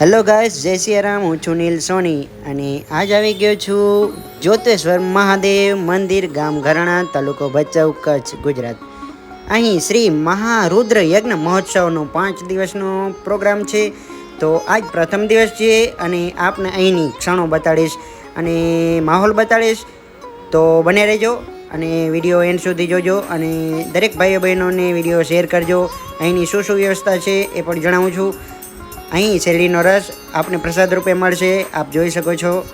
Hello guys જય સિયારામ હું છું નીલ સોની અને આજ આવી ગયો છું જ્યોતેશ્વર મહાદેવ મંદિર ગામ ઘરાણા તાલુકો ભચાઉ, કચ્છ, ગુજરાત. અહીં શ્રી મહારુદ્ર યજ્ઞ મહોત્સવનો પાંચ દિવસનો પ્રોગ્રામ છે. તો આજ પ્રથમ દિવસ છે અને આપને અહીંની ક્ષણો બતાડીશ અને માહોલ બતાડીશ. તો બને રહેજો અને વીડિયો એન્ડ સુધી જોજો અને દરેક ભાઈઓ બહેનોને વીડિયો શેર કરજો. અહીંની શું શું વ્યવસ્થા છે એ પણ જણાવું છું. અહીં શેરડીનો રસ આપને પ્રસાદ રૂપે મળશે, આપ જોઈ શકો છો.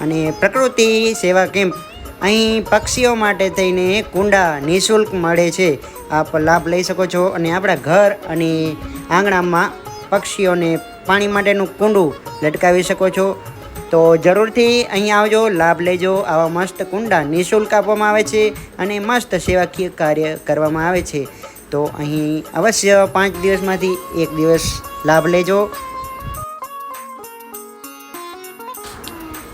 અને પ્રકૃતિ સેવા કેમ્પ, અહીં પક્ષીઓ માટે થઈને કુંડા નિઃશુલ્ક મળે છે. આપ લાભ લઈ શકો છો અને આપણા ઘર અને આંગણામાં પક્ષીઓને પાણી માટેનું કુંડું લટકાવી શકો છો. તો જરૂરથી અહીં આવજો, લાભ લેજો. આવા મસ્ત કુંડા નિઃશુલ્ક આપવામાં આવે છે અને મસ્ત સેવાકીય કાર્ય કરવામાં આવે છે. તો અહીં અવશ્ય પાંચ દિવસમાંથી એક દિવસ લાભ લેજો.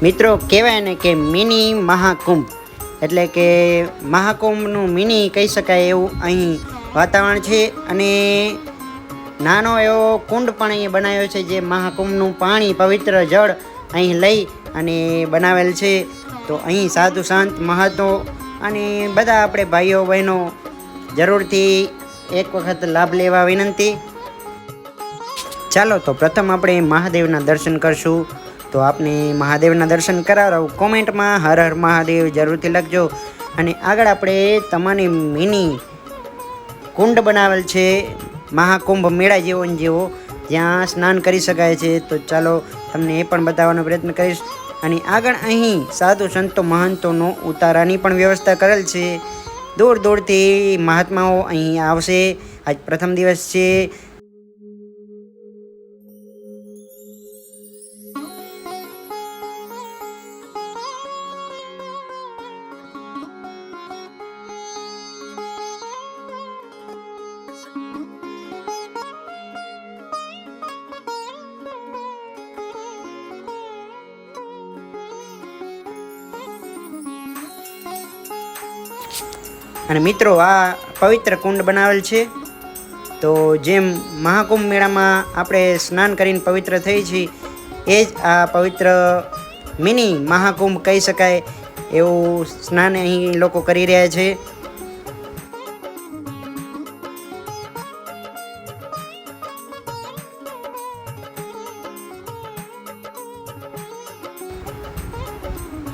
મિત્રો, કહેવાય ને કે મિની મહાકુંભ. એટલે કે મહાકુંભનું મિની કહી શકાય એવું અહીં વાતાવરણ છે અને નાનો એવો કુંડ પણ અહીં બનાવ્યો છે જે મહાકુંભનું પાણી પવિત્ર જળ અહીં લઈ અને બનાવેલ છે. તો અહીં સાધુ, સંત મહત્વો અને બધા આપણે ભાઈઓ બહેનો જરૂરથી એક વખત લાભ લેવા વિનંતી. ચાલો તો પ્રથમ આપણે મહાદેવના દર્શન કરશું. તો આપને મહાદેવના દર્શન કરાવો કોમેન્ટમાં હર હર મહાદેવ જરૂરથી લખજો. અને આગળ આપણે તમારી મિની કુંડ બનાવેલ છે. મહાકુંભ મેળા જેવો ને જેવો. જ્યાં સ્નાન કરી શકાય છે. તો ચાલો તમને એ પણ બતાવવાનો પ્રયત્ન કરીશ. અને આગળ અહીં સાધુ સંતો મહંતોનો ઉતારાની પણ વ્યવસ્થા કરેલ છે. દૂર દૂરથી મહાત્માઓ અહીં આવશે. આજ પ્રથમ દિવસ છે. અને મિત્રો, આ પવિત્ર કુંડ બનાવેલ છે. તો જેમ મહાકુંભ મેળામાં આપણે સ્નાન કરીને પવિત્ર થઈ છીએ, એ જ આ પવિત્ર મિની મહાકુંભ કહી શકાય એવું સ્નાન અહીં લોકો કરી રહ્યા છે.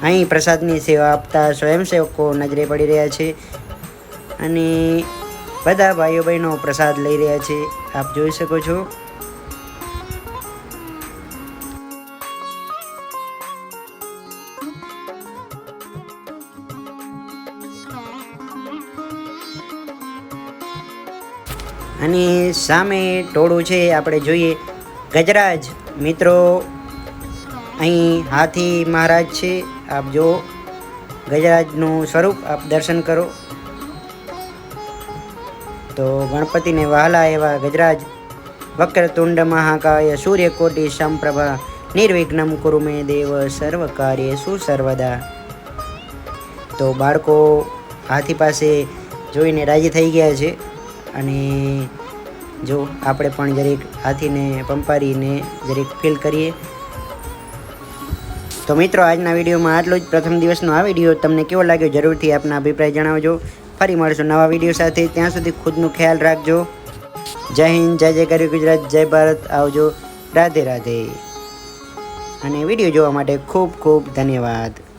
અહીં પ્રસાદની સેવા આપતા સ્વયંસેવકો નજરે પડી રહ્યા છે. અને બધા ભાઈઓ બહેનો પ્રસાદ લઈ રહ્યા છે. આપ જોઈ શકો છો. અને સામે ટોળું છે, આપણે જોઈએ. ગજરાજ, મિત્રો, અહીં હાથી મહારાજ છે. આપ જો ગજરાજનું સ્વરૂપ, આપ દર્શન કરો. તો ગણપતિને વહાલા એવા ગજરાજ, વક્રતુંડ મહાકાય, સૂર્યકોટી સંપ્રભા નિર્વિઘ્નમ કુરુ મે દેવ, સર્વ કાર્ય સુસર્વદા તો બાળકો હાથી પાસે જોઈને રાજી થઈ ગયા છે અને જો આપણે પણ જરીક હાથીને પંપારીને જરીક ફીલ કરીએ. તો મિત્રો, આજના વિડીયોમાં આટલું જ. પ્રથમ દિવસનો આ વીડિયો તમને કેવો લાગ્યો જરૂરથી આપના અભિપ્રાય જણાવજો. ફરી મળશું નવા વીડિયો સાથે. ત્યાં સુધી ખુદનું ખ્યાલ રાખજો. જય હિન્દ, જય જય કરી ગુજરાત, જય ભારત. આવજો. રાધે રાધે. અને વીડિયો જોવા માટે ખૂબ ખૂબ ધન્યવાદ.